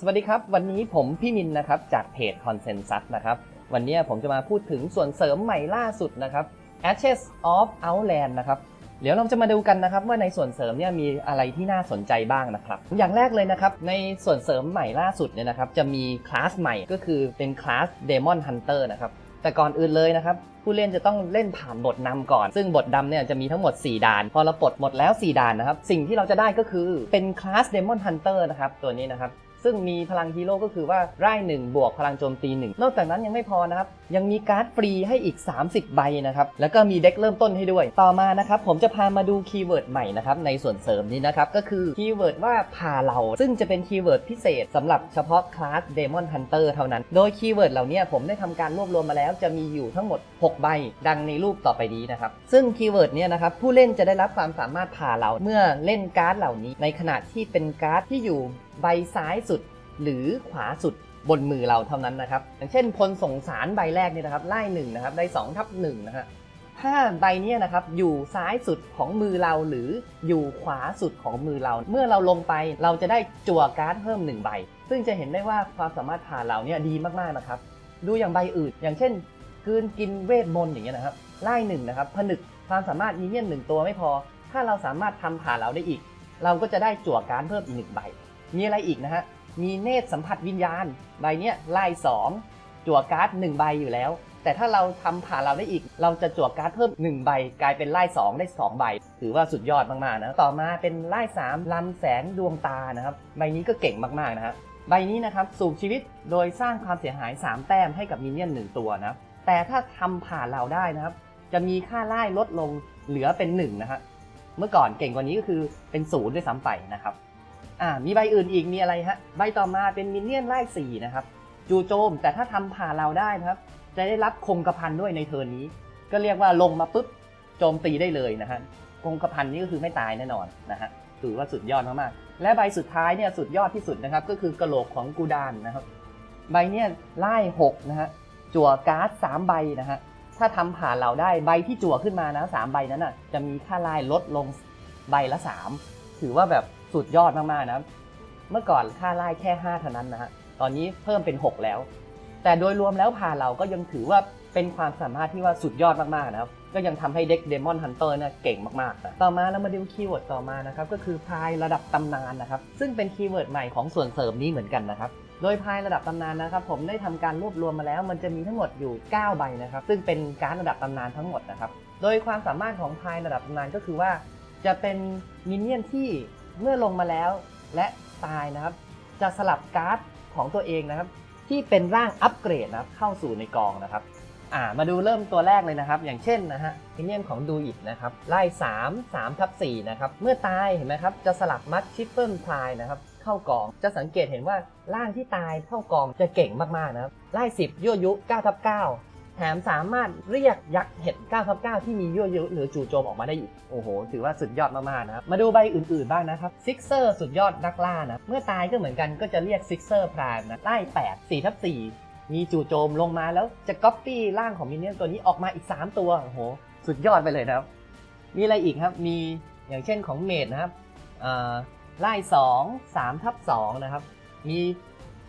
สวัสดีครับ วันนี้ผมพี่มินนะครับจากเพจ Consensus นะครับ วันนี้ผมจะมาพูดถึงส่วนเสริมใหม่ล่าสุดนะครับ Ashes of Outland นะครับเดี๋ยวเราจะมาดูกันนะครับว่าในส่วนเสริมเนี่ยมีอะไรที่น่าสนใจบ้างนะครับ อย่างแรกเลยนะครับ ในส่วนเสริมใหม่ล่าสุดเนี่ยนะครับจะมีคลาสใหม่ก็คือเป็นคลาส Demon Hunter นะครับแต่ก่อนอื่นเลยนะครับ ผู้เล่นจะต้องเล่นผ่านบทนำก่อน ซึ่งบทดำเนี่ยจะมีทั้งหมด 4 ด่าน พอเราปลดหมดแล้ว 4 ด่านนะครับ สิ่งที่เราจะได้ก็คือเป็นคลาส Demon Hunter นะครับ ตัวนี้นะครับ ซึ่งมีพลังฮีโร่ก็คือว่าไร่หนึ่งบวกพลังโจมตีหนึ่งนอกจากนั้นยังไม่พอนะครับ ยังมีการ์ดฟรีให้อีก 30 ใบนะครับ แล้วก็มีเด็กเริ่มต้นให้ด้วย ต่อมานะครับผมจะพามาดูคีย์เวิร์ดใหม่นะครับในส่วนเสริมนี้นะครับ ก็คือคีย์เวิร์ดว่าพาเรา ซึ่งจะเป็นคีย์เวิร์ดพิเศษสำหรับเฉพาะคลาส Demon Hunter เท่านั้น โดยคีย์เวิร์ดเหล่านี้ผมได้ทำการรวบรวมมาแล้วจะมีอยู่ทั้งหมด6 ใบ ดังในรูปต่อไปนี้นะครับ ซึ่งคีย์เวิร์ดเนี่ยนะครับผู้เล่นจะได้รับความสามารถพาเราเมื่อเล่นการ์ดเหล่านี้ ในขณะที่เป็นการ์ดที่อยู่ใบซ้ายสุด หรือขวาสุดบนมือเราเท่านั้นนะครับ อย่างเช่นพลสงสารใบแรกเนี่ยนะครับไล่หนึ่งนะครับได้2ทับหนึ่งนะฮะถ้าใบเนี้นะครับอยู่ซ้ายสุดของมือเราหรืออยู่ขวาสุดของมือเรา เมื่อเราลงไปเราจะได้จั่วการ์ดเพิ่ม1ใบ ซึ่งจะเห็นได้ว่าความสามารถผ่านเราเนี่ยดีมากๆนะครับ ดูอย่างใบอื่น อย่างเช่น กืนกินเวทมนต์อย่างเงี้ยนะครับไล่หนึ่งนะครับผนึกความสามารถมีเนียหนึ่งตัวไม่พอ ถ้าเราสามารถทำผ่านเราได้อีก เราก็จะได้จั่วการเพิ่มอีกหนึ่งใบ มีอะไรอีกนะฮะมีเนตรสัมผัสวิญญาณใบเนี้ยไล่สองจั่วการ์ดหนึ่งใบอยู่แล้ว แต่ถ้าเราทำผ่านเราได้อีก เราจะจั่วการ์ดเพิ่ม1ใบ กลายเป็นไล่2ได้2ใบ ถือว่าสุดยอดมากๆนะต่อมาเป็นไล่3ลำแสงดวงตานะครับใบนี้ก็เก่งมากๆนะครับใบนี้นะครับสูบชีวิตโดยสร้างความเสียหาย 3 แต้มให้กับมินเนี่ยนหนึ่งตัวนะ แต่ถ้าทำผ่านเราได้นะครับ จะมีค่าไล่ลดลงเหลือเป็น1นะฮะเมื่อก่อนเก่งกว่านี้ก็คือเป็นศูนย์ด้วยซ้ำไปนะครับอ่ามีใบอื่นอีกมีอะไรฮะใบต่อมาเป็นมินเนี่ยนไล่สี่นะครับจูโจม แต่ถ้าทำผ่านเราได้นะครับ จะได้รับคงกระพันด้วยในเทิร์นนี้ ก็เรียกว่าลงมาปุ๊บโจมตีได้เลยนะฮะคงกระพันนี้ก็คือไม่ตายแน่นอนนะฮะถือว่าสุดยอดมากๆและใบสุดท้ายเนี่ยสุดยอดที่สุดนะครับ ก็คือกระโหลกของกูดานนะครับ ใบเนี่ยไล่หกนะฮะ จั่วการ์ดสามใบนะฮะถ้าทำผ่านเราได้ใบที่จั่วขึ้นมานะสามใบนั้นอะจะมีค่าไล่ลดลงใบละสามถือว่าแบบสุดยอดมากๆนะเมื่อก่อนค่าไล่แค่ 5 เท่านั้นนะฮะ ตอนนี้เพิ่มเป็น 6 แล้ว แต่โดยรวมแล้วพาเราก็ยังถือว่าเป็นความสามารถที่ว่าสุดยอดมากๆนะครับ ก็ยังทำให้เด็กเดมอนฮันเตอร์เนี่ยเก่งมากๆนะต่อมาเรามาดูคีย์เวิร์ดต่อมานะครับ ก็คือพายระดับตำนานนะครับ ซึ่งเป็นคีย์เวิร์ดใหม่ของส่วนเสริมนี้เหมือนกันนะครับ โดยพายระดับตำนานนะครับผมได้ทำการรวบรวมมาแล้ว มันจะมีทั้งหมดอยู่ 9 ใบนะครับ ซึ่งเป็นการดระดับตำนานทั้งหมดนะครับ โดยความสามารถของพายระดับตำนานก็คือว่า จะเป็นมินเนี่ยนที่เมื่อลงมาแล้วและตายนะครับ จะสลับการ์ดของตัวเองนะครับ ที่เป็นร่างอัปเกรดนะครับเข้าสู่ในกองนะครับอ่ามาดูเริ่มตัวแรกเลยนะครับ อย่างเช่นนะฮะมินเนี่ยนของดูอิดนะครับไล่3 3ทับ4นะครับเมื่อตายเห็นไหมครับจะสลับมัดชิปเปิลพลายนะครับ เข้ากอง จะสังเกตเห็นว่าร่างที่ตายเข้ากองจะเก่งมากๆนะครับไล่10ยั่วยุ9ทับ9แถมสามารถเรียกยักษ์เห็ด9ทับ9ที่มียั่วยุหรือจู่โจมออกมาได้อีก โอ้โห ถือว่าสุดยอดมากๆนะครับ มาดูใบอื่นๆบ้างนะครับซิกเซอร์สุดยอดนักล่านะเมื่อตายก็เหมือนกันก็จะเรียกซิกเซอร์พรามนะไล่8 4ทับ4มีจู่โจมลงมาแล้วจะก๊อปปี้ร่างของมินเนี่ยนตัวนี้ออกมาอีก 3 ตัวโอ้โหสุดยอดไปเลยนะครับมีอะไรอีกครับมีอย่างเช่นของเมดนะครับ ไล่2 3ทับ2นะครับ มี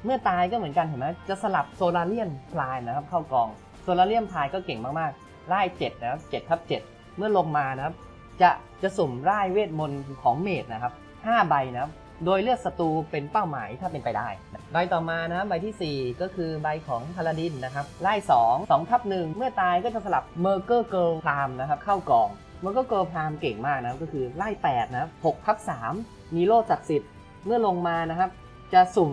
เมื่อตายก็เหมือนกันเห็นไหมจะสลับโซลาเลียนพลายนะครับ เข้ากองโซลาเลียมพายก็เก่งมากๆไล่7นะครับ7ทับ7เมื่อลงมานะครับ จะจะสุ่มไล่เวทมนต์ของเมดนะครับ5ใบนะครับ โดยเลือกศัตรูเป็นเป้าหมายถ้าเป็นไปได้ ใบต่อมานะครับใบทีสี่ 4 ก็คือใบของพาลาดินนะครับ ไล่2 2ทับ1เมื่อตายก็จะสลับเมอร์เกอร์เกิลพรามนะครับเข้ากองเมอร์เกอร์เกิลพรามเก่งมากนะก็คือไล่8นะครับ6ทับ3 มีโล่จักดิ์สิทธิ์เมื่อลงมานะครับ จะสุ่ม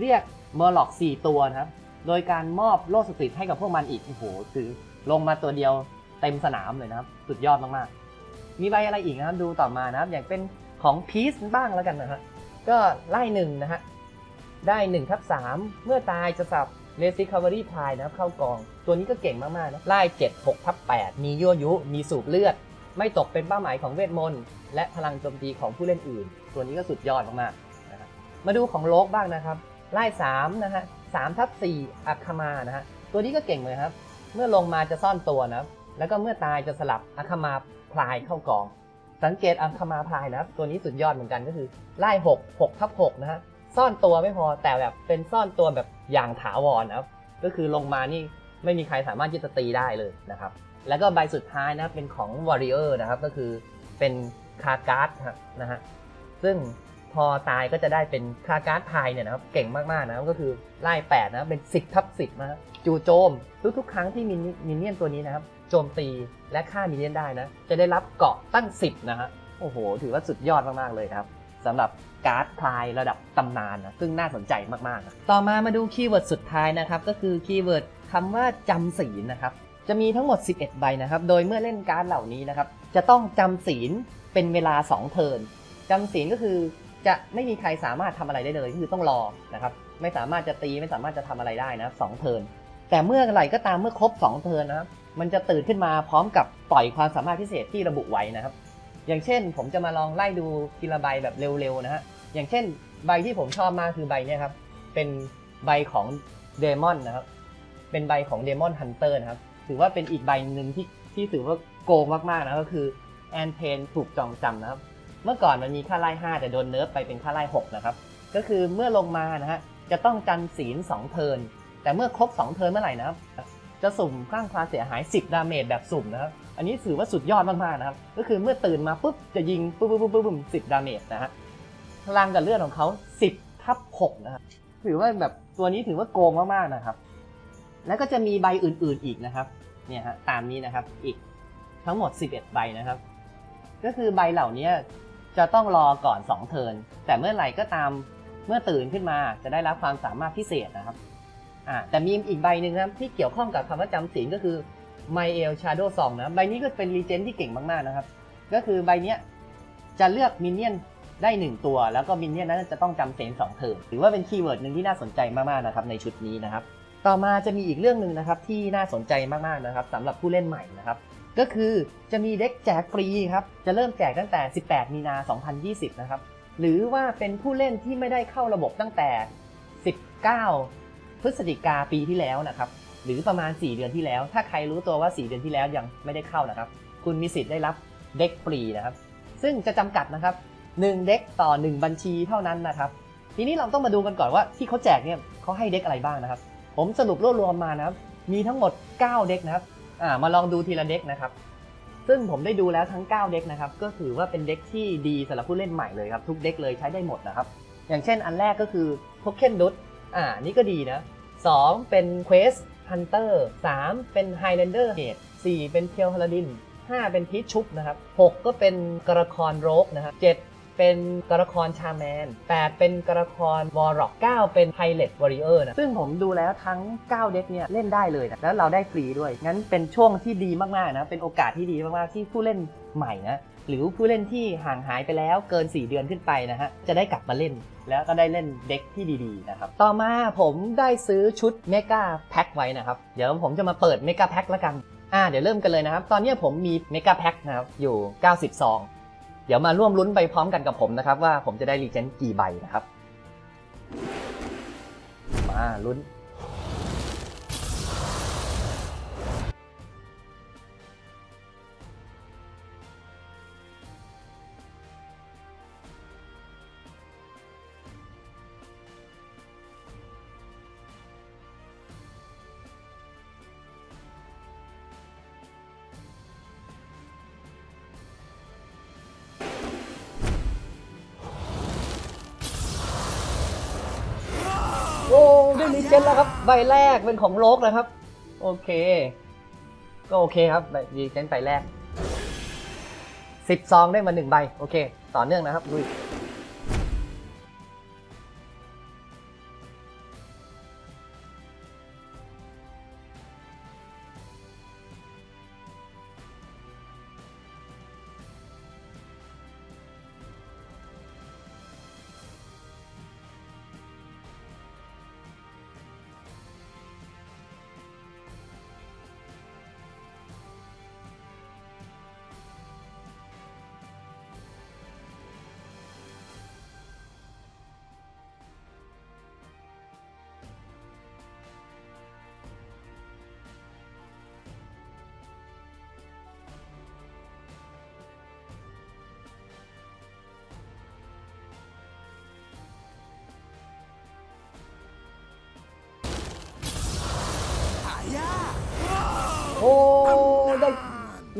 เรียกเมอร์ล็อก 4 ตัวนะครับ โดยการมอบโล่สติให้กับพวกมันอีกโอ้โหคือลงมาตัวเดียวเต็มสนามเลยนะครับ สุดยอดมากๆ มีใบอะไรอีกนะครับดูต่อมานะครับ อย่างเป็นของพีซบ้างแล้วกันนะฮะก็ไล่หนึ่งนะฮะได้1ทับ3เมื่อตายจะสับเลสิคา v ารีพายนะครับเข้ากอง ตัวนี้ก็เก่งมากๆนะไล่7 6ทับ8มียั่วยุ มีสูบเลือด ไม่ตกเป็นเป้าหมายของเวทมนต์และพลังโจมตีของผู้เล่นอื่น ตัวนี้ก็สุดยอดมากๆนะฮะมาดูของโลกบ้างนะครับไล่3นะฮะ3ทับ4อัคคามานะฮะตัวนี้ก็เก่งเลยครับ เมื่อลงมาจะซ่อนตัวนะแล้วก็เมื่อตายจะสลับอัคคมาพลายเข้ากอง สังเกตอัคคมาพลายนะครับตัวนี้สุดยอดเหมือนกันก็คือไล่6 6ทับ6นะฮะซ่อนตัวไม่พอแต่แบบเป็นซ่อนตัวแบบอย่างถาวรนะครับก็คือลงมานี่ไม่มีใครสามารถที่จะตีได้เลยนะครับ แล้วก็ใบสุดท้ายนะครับเป็นของ Warrior นะครับก็คือเป็นคาการ์ดนะฮะซึ่งพอตายก็จะได้เป็นคาการ์ดพายเนี่ยนะครับเก่งมากๆนะครับก็คือไล่8นะเป็น 10ทับ10นะฮะจูโจม ทุกๆ ครั้งที่มินมินเนี่ยนตัวนี้นะครับโจมตีและฆ่ามินเนี่ยนได้นะจะได้รับเกาะตั้ง 10 นะฮะโอ้โห ถือว่าสุดยอดมากๆเลยครับสำหรับการ์ดพายระดับตำนานนะซึ่งน่าสนใจมากๆนะต่อมามาดูคีย์เวิร์ดสุดท้ายนะครับก็คือคีย์เวิร์ดคำว่าจำศีลนะครับ จะมีทั้งหมด 11 ใบนะครับ โดยเมื่อเล่นการ์ดเหล่านี้นะครับ จะต้องจำศีลเป็นเวลา 2 เทิร์นจำศีลก็คือจะไม่มีใครสามารถทำอะไรได้เลยคือต้องรอนะครับ ไม่สามารถจะตีไม่สามารถจะทำอะไรได้นะสองเทินแต่เมื่อไหร่ก็ตามเมื่อครบ 2 เทินนะครับมันจะตื่นขึ้นมาพร้อมกับปล่อยความสามารถพิเศษที่ระบุไว้นะครับ อย่างเช่น ผมจะมาลองไล่ดูทีละใบแบบเร็วๆนะฮะอย่างเช่น ใบที่ผมชอบมากคือใบนี้ครับเป็นใบของเดมอนนะครับเป็นใบของเดมอนฮันเตอร์นะครับ ถือว่าเป็นอีกใบหนึ่งที่ที่ถือว่าโกงมากๆนะก็คือแอนเทนถูกจองจำนะครับ เมื่อก่อนมันมีค่าไล่5แต่โดนเนิร์ฟไปเป็นค่าไล่6นะครับ ก็คือเมื่อลงมานะฮะจะต้องจันศีล2เทิร์นแต่เมื่อครบ 2 เทิร์นเมื่อไหร่นะครับ จะสุ่มข้างความเสียหาย 10 ดาเมจแบบสุ่มนะครับ อันนี้ถือว่าสุดยอดมากๆนะครับ ก็คือเมื่อตื่นมาปุ๊บจะยิงปุ๊บปุ๊บปุ๊บปุ๊บสิบดาเมจนะฮะพลังกับเลือดของเขา 10ทับ6นะครับถือว่าแบบตัวนี้ถือว่าโกงมากๆนะครับ แล้วก็จะมีใบอื่นๆอีกนะครับเนี่ยฮะตามนี้นะครับอีกทั้งหมด 11 ใบนะครับ ก็คือใบเหล่านี้จะต้องรอก่อน 2 เทิร์นแต่เมื่อไหร่ก็ตามเมื่อตื่นขึ้นมาจะได้รับความสามารถพิเศษนะครับอ่าแต่มีอีกใบหนึ่งนะครับที่เกี่ยวข้องกับคำว่าจำศีลก็คือ My El Shadow Song นะใบนี้ก็เป็นรีเจนที่เก่งมากๆนะครับ ก็คือใบนี้จะเลือกมินเนี่ยนได้ 1 ตัว แล้วก็มินเนี่ยนนั้นจะต้องจำเซนสองเทิร์นถือว่าเป็นคีย์เวิร์ดหนึ่งที่น่าสนใจมากๆนะครับในชุดนี้นะครับ ต่อมาจะมีอีกเรื่องหนึ่งนะครับที่น่าสนใจมากๆนะครับสำหรับผู้เล่นใหม่นะครับก็คือจะมีเด็กแจกฟรีครับจะเริ่มแจกตั้งแต่ 18 มีนา 2020 นะครับหรือว่าเป็นผู้เล่นที่ไม่ได้เข้าระบบตั้งแต่ 19 พฤศจิกาปีที่แล้วนะครับหรือประมาณ 4 เดือนที่แล้ว ถ้าใครรู้ตัวว่า 4 เดือนที่แล้วยังไม่ได้เข้านะครับ คุณมีสิทธิ์ได้รับเด็กฟรีนะครับ ซึ่งจะจำกัดนะครับ 1 เด็กต่อ 1 บัญชีเท่านั้นนะครับ ทีนี้เราต้องมาดูกันก่อนว่าที่เขาแจกเนี่ยเขาให้เด็กอะไรบ้างนะครับ ผมสรุปรวบรวมมานะครับ มีทั้งหมด 9 เด็กนะครับอ่ามาลองดูทีละเด็กนะครับ ซึ่งผมได้ดูแล้วทั้ง 9 เด็กนะครับ ก็ถือว่าเป็นเด็กที่ดีสำหรับผู้เล่นใหม่เลยครับ ทุกเด็กเลยใช้ได้หมดนะครับ อย่างเช่นอันแรกก็คือ Token d u t อ่านี่ก็ดีนะ 2 เป็น Quest Hunter 3เป็น Highlander Gate 4เป็น t e l Paladin 5เป็นพีชชุบนะครับ 6 ก็เป็นกระคอนโรกนะครับ7 เป็นกระคอนชาแมน8เป็นกระคอนวอร์ร็อก9เป็นไพเลตวอริเออร์นะซึ่งผมดูแล้วทั้ง 9 เด็กเนี่ยเล่นได้เลยนะแล้วเราได้ฟรีด้วย งั้นเป็นช่วงที่ดีมากๆนะเป็นโอกาสที่ดีมากๆที่ผู้เล่นใหม่นะหรือผู้เล่นที่ห่างหายไปแล้วเกิน 4 เดือนขึ้นไปนะฮะ จะได้กลับมาเล่น แล้วก็ได้เล่นเด็กที่ดีๆนะครับ ต่อมาผมได้ซื้อชุดเมกาแพ็คไว้นะครับ เดี๋ยวผมจะมาเปิดเมกาแพ็คล้วกัน อ่า เดี๋ยวเริ่มกันเลยนะครับ ตอนนี้ผมมีเมกาแพ็คนะครับ อยู่ 90 ซอง ดี๋ยวมาร่วมลุ้นไปพร้อมกันกับผมนะครับ ว่าผมจะได้รีเจนต์กี่ใบนะครับ มาลุ้น เจนแล้วครับ ใบแรกเป็นของโลกนะครับ โอเค ก็โอเคครับใบรีเจนใบแรกสิบซองได้มาหนึ่งใบ โอเค ต่อเนื่องนะครับลุย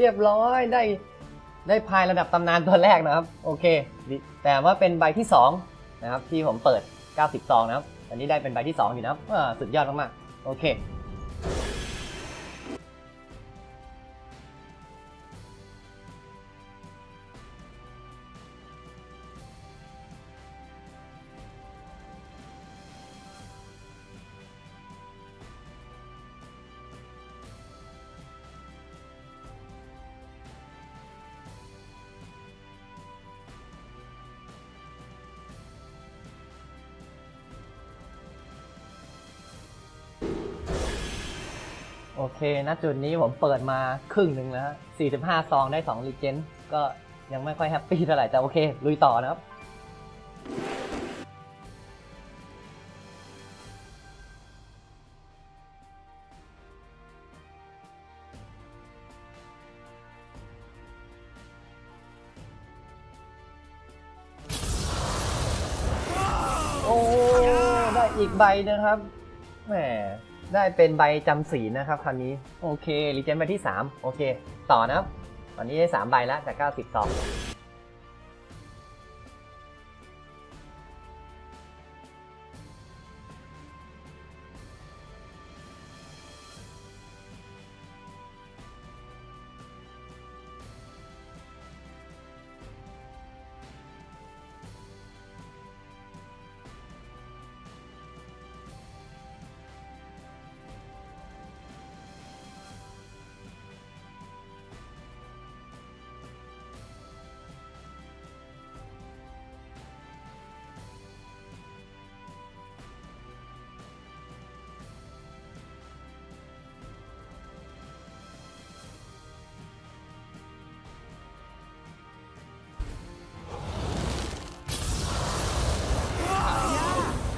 เรียบร้อยได้ได้พายระดับตำนานตัวแรกนะครับ โอเค แต่ว่าเป็นใบที่2นะครับที่ผมเปิด 90ซองนะครับอันนี้ได้เป็นใบที่ 2 อยู่นะครับสุดยอดมากๆโอเค โอเค ณ จุดนี้ผมเปิดมาครึ่งหนึ่งแล้ว45 ซองได้2รีเจนก็ยังไม่ค่อยแฮปปี้เท่าไหร่ แต่โอเค ลุยต่อนะครับ โอ้ ได้อีกใบนะครับ แหม ได้เป็นใบจำศีลนะครับคราวนี้ โอเครีเจนใบที่ 3 โอเค ต่อนะครับ ตอนนี้ได้ 3 ใบแล้วจาก 92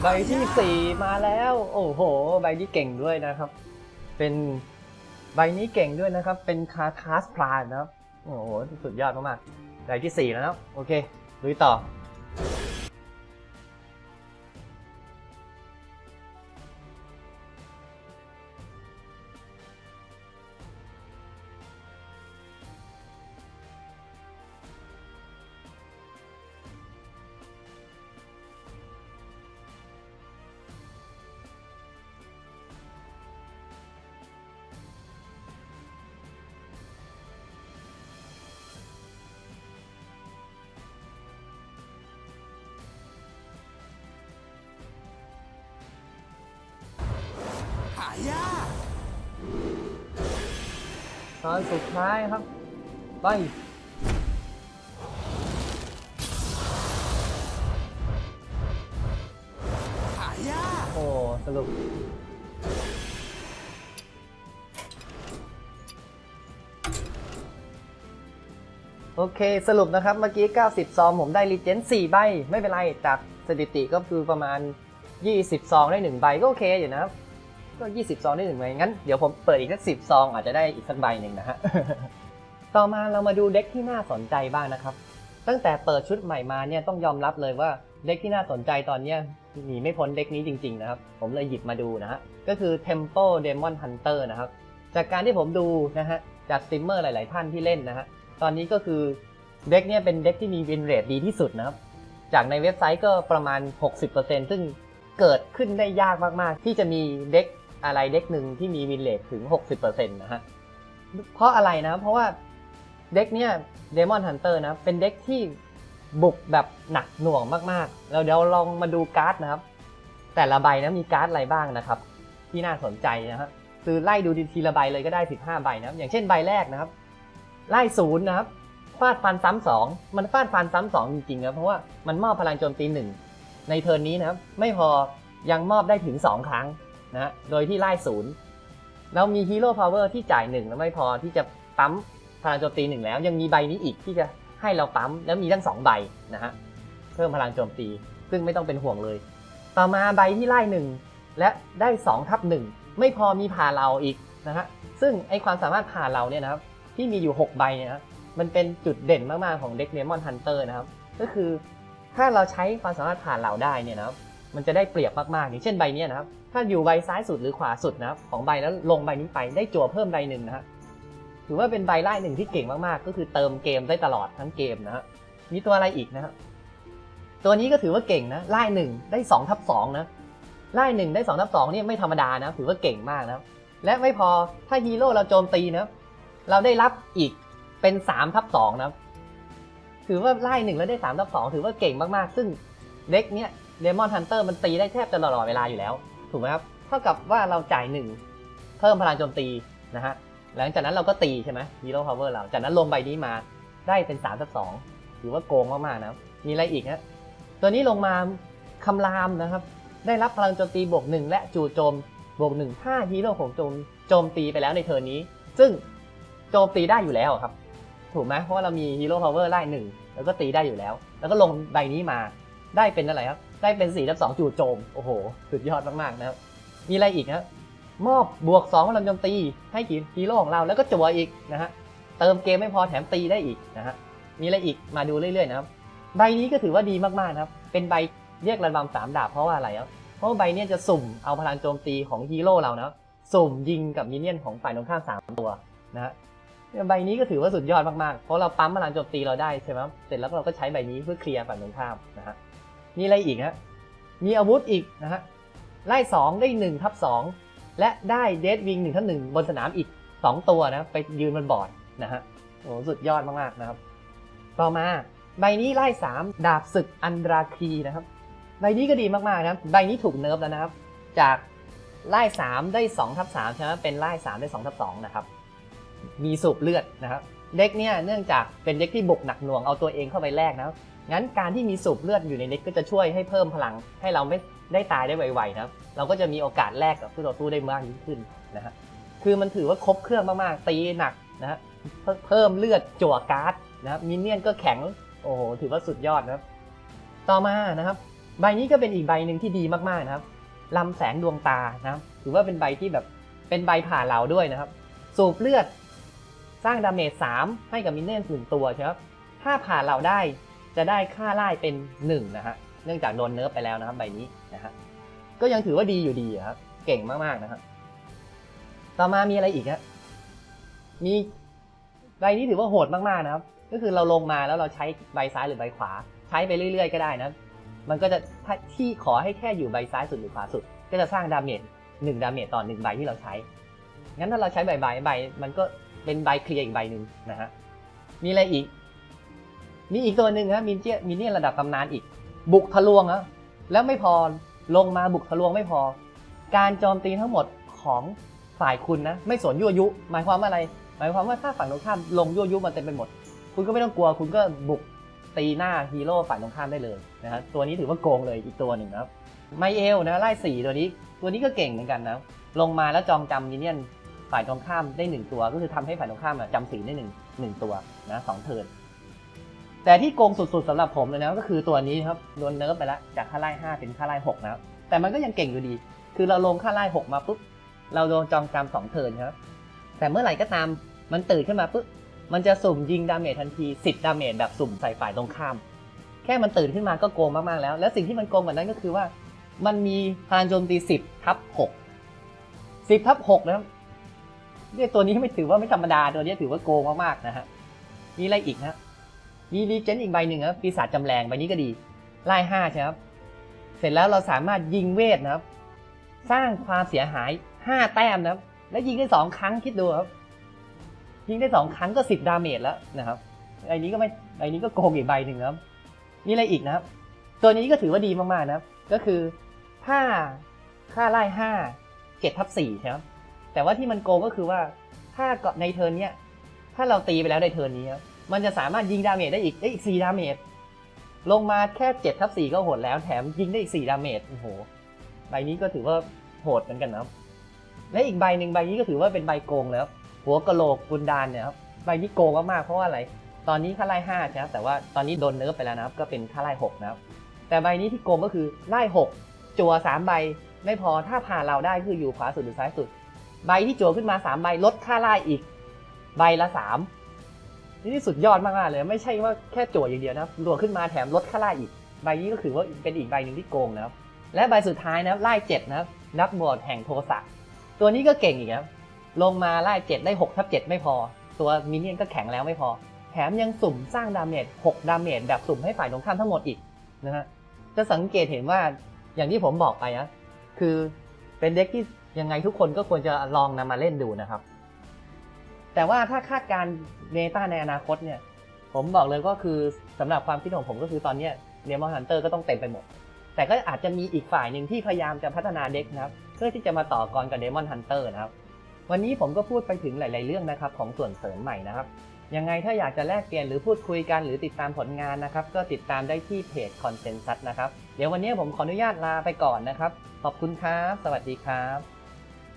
ใบที่สี่มาแล้ว โอ้โห ใบนี้เก่งด้วยนะครับ เป็นใบนี้เก่งด้วยนะครับ เป็นคาทาสพลานนะครับ โอ้โห สุดยอดมากๆใบที่สี่แล้วนะโอเคลุยต่อายากตอนสุดท้ายครับ ไป หายากโอ้สรุปโอเค สรุปนะครับ เมื่อกี้ 90 ซองผมได้รีเจน4ใบ ไม่เป็นไร จากสถิติก็คือประมาณ 20 ซองได้ 1 ใบก็โอเคอยู่นะครับ ก็20ซองได้1ใบงั้นเดี๋ยวผมเปิดอีกสัก10ซองอาจจะได้อีกสักใบหนึ่งนะฮะ ต่อมาเรามาดูเด็กที่น่าสนใจบ้างนะครับ ตั้งแต่เปิดชุดใหม่มาเนี่ยต้องยอมรับเลยว่าเด็กที่น่าสนใจตอนเนี้ยหนีไม่พ้นเด็กนี้จริงๆนะครับ ผมเลยหยิบมาดูนะฮะ ก็คือ Temple Demon Hunter นะครับ จากการที่ผมดูนะฮะ จากสตรีมเมอร์หลาย ๆ ท่านที่เล่นนะฮะ ตอนนี้ก็คือเด็กเนี่ยเป็นเด็กที่มีวินเรทดีที่สุดนะครับ จากในเว็บไซต์ก็ประมาณ 60%ซึ่งเกิดขึ้นได้ยากมาก ๆ ที่จะมีเด็ก อะไรเด็กหนึ่งที่มีวินเรทถึง 60%นะฮะ เพราะอะไรนะ เพราะว่าเด็กเนี่ย Demon Hunter นะ เป็นเด็กที่บุกแบบหนักหน่วงมากๆ แล้วเดี๋ยวลองมาดูการ์ดนะครับ แต่ละใบนะมีการ์ดอะไรบ้างนะครับ ที่น่าสนใจนะครับคือไล่ดูทีละใบเลยก็ได้ 15 ใบนะครับ อย่างเช่นใบแรกนะครับ ไล่ศูนย์นะครับฟาดฟันซ้ำสองมันฟาดฟันซ้ำสองจริงๆนะเพราะว่ามันมอบพลังโจมตีหนึ่งในเทิร์นนี้นะครับ ไม่พอยังมอบได้ถึง 2 ครั้ง นะโดยที่ไล่ศูนย์เรามีฮีโร่พาวเวอร์ที่จ่ายหนึ่งแล้วไม่พอที่จะปั๊มพลังโจมตีหนึ่งแล้ว ยังมีใบนี้อีกที่จะให้เราปั๊มแล้วมีทั้งสองใบนะฮะเพิ่มพลังโจมตี ซึ่งไม่ต้องเป็นห่วงเลย ต่อมาใบที่ไล่หนึ่งและได้2ทับหนึ่งไม่พอมีผ่าเราอีกนะฮะซึ่งไอความสามารถผ่าเราเนี่ยนะครับที่มีอยู่ 6 ใบเนี่ยนะมันเป็นจุดเด่นมากๆของเด็กเนมอนฮันเตอร์นะครับ ก็คือถ้าเราใช้ความสามารถผ่านเราได้เนี่ยนะครับ มันจะได้เปรียบมากๆอย่างเช่นใบนี้นะครับ ถ้าอยู่ใบซ้ายสุดหรือขวาสุดนะครับของใบแล้วลงใบนี้ไปได้จั่วเพิ่มใบหนึ่งนะฮะถือว่าเป็นใบไล่หนึ่งที่เก่งมากๆ ก็คือเติมเกมได้ตลอดทั้งเกมนะฮะมีตัวอะไรอีกนะฮะตัวนี้ก็ถือว่าเก่งนะไล่หนึ่งได้สองทับสองนะไล่หนึ่งได้สองทับสองนี่ไม่ธรรมดานะถือว่าเก่งมากนะและไม่พอถ้าฮีโร่เราโจมตีนะเราได้รับอีกเป็นสามทับสองนะถือว่าไล่หนึ่งแล้วได้สามทับสองถือว่าเก่งมากๆ ซึ่งเด็กเนี้ย เดมอนฮันเตอร์มันตีได้แทบจะตลอดเวลาอยู่แล้ว ถูกไหมครับเท่ากับว่าเราจ่ายหนึ่งเพิ่มพลังโจมตีนะฮะหลังจากนั้นเราก็ตีใช่ไหม Hero Power เรา จากนั้นลงใบนี้มาได้เป็น3ทับ2ถือว่าโกงมากๆนะมีอะไรอีกฮะตัวนี้ลงมาคำรามนะครับ ได้รับพลังโจมตีบวกหนึ่งและจู่โจมบวกหนึ่งถ้าฮีโร่ของโจมโจมตีไปแล้วในเทิร์นนี้ ซึ่งโจมตีได้อยู่แล้วครับ ถูกไหมเพราะว่าเรามี Hero Power ไล่หนึ่งแล้วก็ตีได้อยู่แล้ว แล้วก็ลงใบนี้มาได้เป็นอะไรครับ ได้เป็น4ทับ2จู่โจม โอ้โห สุดยอดมาก ๆ นะครับ มีอะไรอีกฮะมอบบวก2พลังโจมตีให้ฮีโร่ของเราแล้วก็จั่วอีกนะฮะ เติมเกมไม่พอแถมตีได้อีกนะฮะ มีอะไรอีกมาดูเรื่อย ๆ นะครับ ใบนี้ก็ถือว่าดีมากๆนะครับ เป็นใบเรียกระบำสามดาบเพราะว่าอะไรครับเพราะว่าใบเนี้ยจะสุ่มเอาพลังโจมตีของฮีโร่เรานะสุ่มยิงกับมินเนี่ยนของฝ่ายตรงข้ามสามตัวนะฮะใบนี้ก็ถือว่าสุดยอดมากๆ เพราะเราปั๊มพลังโจมตีเราได้ใช่ไหมเสร็จแล้วเราก็ใช้ใบนี้เพื่อเคลียร์ฝ่ายตรงข้ามนะฮะ มีอะไรอีกฮะ มีอาวุธอีกนะฮะ ไล่สองได้หนึ่งทับสองและได้เดดวิงหนึ่งท่านหนึ่งบนสนามอีก 2 ตัวนะ ไปยืนบนบอร์ดนะฮะ โอ้สุดยอดมากๆนะครับ ต่อมาใบนี้ไล่ 3 ดาบศึกอันดราคีนะครับ ใบนี้ก็ดีมากๆนะครับ ใบนี้ถูกเนิร์ฟแล้วนะครับ จากไล่3ได้2ทับ3ใช่ไหมเป็นไล่3ได้2ทับ2นะครับ มีสูบเลือดนะครับ เด็กเนี่ยเนื่องจากเป็นเด็กที่บุกหนักหน่วงเอาตัวเองเข้าไปแลกนะงั้นการที่มีสูบเลือดอยู่ในเด็กก็จะช่วยให้เพิ่มพลังให้เราไม่ได้ตายได้ไวๆนะเราก็จะมีโอกาสแลกกับคู่ต่อสู้ได้มากยิ่งขึ้นนะฮะคือมันถือว่าครบเครื่องมากๆตีหนักนะฮะเพิ่มเลือดจั่วการ์ดนะมินเนี่ยนก็แข็งโอ้โหถือว่าสุดยอดนะครับ ต่อมานะครับ ใบนี้ก็เป็นอีกใบหนึ่งที่ดีมากๆนะครับลำแสงดวงตานะครับถือว่าเป็นใบที่แบบเป็นใบผ่าเหลาด้วยนะครับ สูบเลือด สร้างดาเมจ3ให้กับมินเนี่ยนหนึ่งตัวใช่ไหมครับ ถ้าผ่าเหลาได้จะได้ค่าไล่เป็น 1 นะฮะ เนื่องจากโดนเนิร์ฟไปแล้วนะครับใบนี้นะฮะ ก็ยังถือว่าดีอยู่ดีครับ เก่งมากๆนะครับ ต่อมามีอะไรอีกฮะ มีใบนี้ถือว่าโหดมากๆนะครับ ก็คือเราลงมาแล้วเราใช้ใบซ้ายหรือใบขวา ใช้ไปเรื่อยๆ ก็ได้นะ มันก็จะที่ขอให้แค่อยู่ใบซ้ายสุดหรือขวาสุด ก็จะสร้างดาเมจหนึ่งดาเมจต่อหนึ่งใบที่เราใช้ งั้นถ้าเราใช้ใบใบใบ มันก็ เป็นใบเคลียร์อีกใบหนึ่งนะฮะมีอะไรอีก มีอีกตัวหนึ่งนะมินเจียมินเนี่ยระดับตำนานอีก บุกทะลวงอะแล้วไม่พอลงมาบุกทะลวงไม่พอ การโจมตีทั้งหมดของฝ่ายคุณนะไม่สนยั่วยุ หมายความว่าอะไร หมายความว่าถ้าฝั่งตรงข้ามลงยั่วยุมาเต็มไปหมด คุณก็ไม่ต้องกลัวคุณก็บุกตีหน้าฮีโร่ฝ่ายตรงข้ามได้เลยนะฮะตัวนี้ถือว่าโกงเลยอีกตัวหนึ่งนะครับไมเอลนะไล่สี่ตัวนี้ ตัวนี้ก็เก่งเหมือนกันนะลงมาแล้วจองจำมินเนี่ยน ฝ่ายตรงข้ามได้หนึ่งตัว ก็คือทำให้ฝ่ายตรงข้ามจำสีได้หนึ่งหนึ่งตัวนะสองเทิร์นแต่ที่โกงสุดๆสำหรับผมเลยนะก็คือตัวนี้ครับโดนเนิร์ฟไปแล้วจากค่าไล่5เป็นค่าไล่6นะครับแต่มันก็ยังเก่งอยู่ดี คือเราลงค่าไล่6มาปุ๊บเราโดนจองจำสองเทิร์นครับแต่เมื่อไหร่ก็ตามมันตื่นขึ้นมาปุ๊บมันจะสุ่มยิงดาเมจทันที10ดาเมจแบบสุ่มใส่ฝ่ายตรงข้าม แค่มันตื่นขึ้นมาก็โกงมากๆแล้ว และสิ่งที่มันโกงกว่านั้นก็คือว่า มันมีพลังโจมตี10ทับ6 10ทับ6นะครับ เนี่ยตัวนี้ไม่ถือว่าไม่ธรรมดาตัวนี้ถือว่าโกงมากๆนะฮะมีอะไรอีกนะมีรีเจนอีกใบหนึ่งครับปีศาจจำแรงใบนี้ก็ดีไล่ห้าใช่ครับ เสร็จแล้วเราสามารถยิงเวทนะครับ สร้างความเสียหายห้าแต้มนะครับ และยิงได้สองครั้งคิดดูครับ ยิงได้สองครั้งก็สิบดาเมจแล้วนะครับใบนี้ก็ไม่ใบนี้ก็โกงอีกใบหนึ่งครับ มีอะไรอีกนะครับ ตัวนี้ก็ถือว่าดีมากๆนะครับ ก็คือถ้าค่าไล่ห้าเจ็ดทับสี่ใช่ไหม แต่ว่าที่มันโกงก็คือว่าถ้าในเทิร์นเนี้ยถ้าเราตีไปแล้วในเทิร์นนี้ครับมันจะสามารถยิงดาเมจได้อีกได้อีก4ดาเมจลงมาแค่7ทับ4ก็โหดแล้วแถมยิงได้อีก4ดาเมจโอ้โหใบนี้ก็ถือว่าโหดเหมือนกันนะครับและอีกใบหนึ่งใบนี้ก็ถือว่าเป็นใบโกงแล้ว หัวกะโหลกกุนดานเนี่ยครับใบนี้โกงมากๆเพราะว่าอะไร ตอนนี้ค่าไล่5ใช่ไหมแต่ว่าตอนนี้โดนเนิร์ฟไปแล้วนะครับก็เป็นค่าไล่6นะครับแต่ใบนี้ที่โกงก็คือไล่6จั่ว3ใบไม่พอถ้าผ่านเราได้คืออยู่ขวาสุดหรือซ้ายสุด ใบที่จั่วขึ้นมา3ใบลดค่าไล่อีก ใบละ3นี่สุดยอดมากๆเลย ไม่ใช่ว่าแค่โจทย์อย่างเดียวนะรวขึ้นมาแถมลดค่าไล่อีก ใบนี้ก็คือว่าเป็นอีกใบหนึ่งที่โกงนะครับและใบสุดท้ายนะไล่เจ็ดนะนับนักบวชแห่งโทสะตัวนี้ก็เก่งอีกครับลงมาไล่เจ็ดได้หกทับเจ็ดไม่พอ ตัวมินเนี่ยนก็แข็งแล้วไม่พอ แถมยังสุ่มสร้างดาเมจ6ดาเมจแบบสุ่มให้ฝ่ายตรงข้ามทั้งหมดอีกนะฮะจะสังเกตเห็นว่าอย่างที่ผมบอกไปนะคือเป็นเด็กที่ ยังไงทุกคนก็ควรจะลองนำมาเล่นดูนะครับ แต่ว่าถ้าคาดการเมตาในอนาคตเนี่ย ผมบอกเลยก็คือสำหรับความคิดของผมก็คือตอนนี้เดมอนฮันเตอร์ก็ต้องเต็มไปหมด แต่ก็อาจจะมีอีกฝ่ายหนึ่งที่พยายามจะพัฒนาเด็กนะครับ เพื่อที่จะมาต่อกรกับเดมอนฮันเตอร์นะครับ วันนี้ผมก็พูดไปถึงหลาย ๆ เรื่องนะครับของส่วนเสริมใหม่นะครับยังไงถ้าอยากจะแลกเปลี่ยนหรือพูดคุยกันหรือติดตามผลงานนะครับ ก็ติดตามได้ที่เพจคอนเซนซัสนะครับ เดี๋ยววันนี้ผมขออนุญาตลาไปก่อนนะครับ ขอบคุณครับ สวัสดีครับ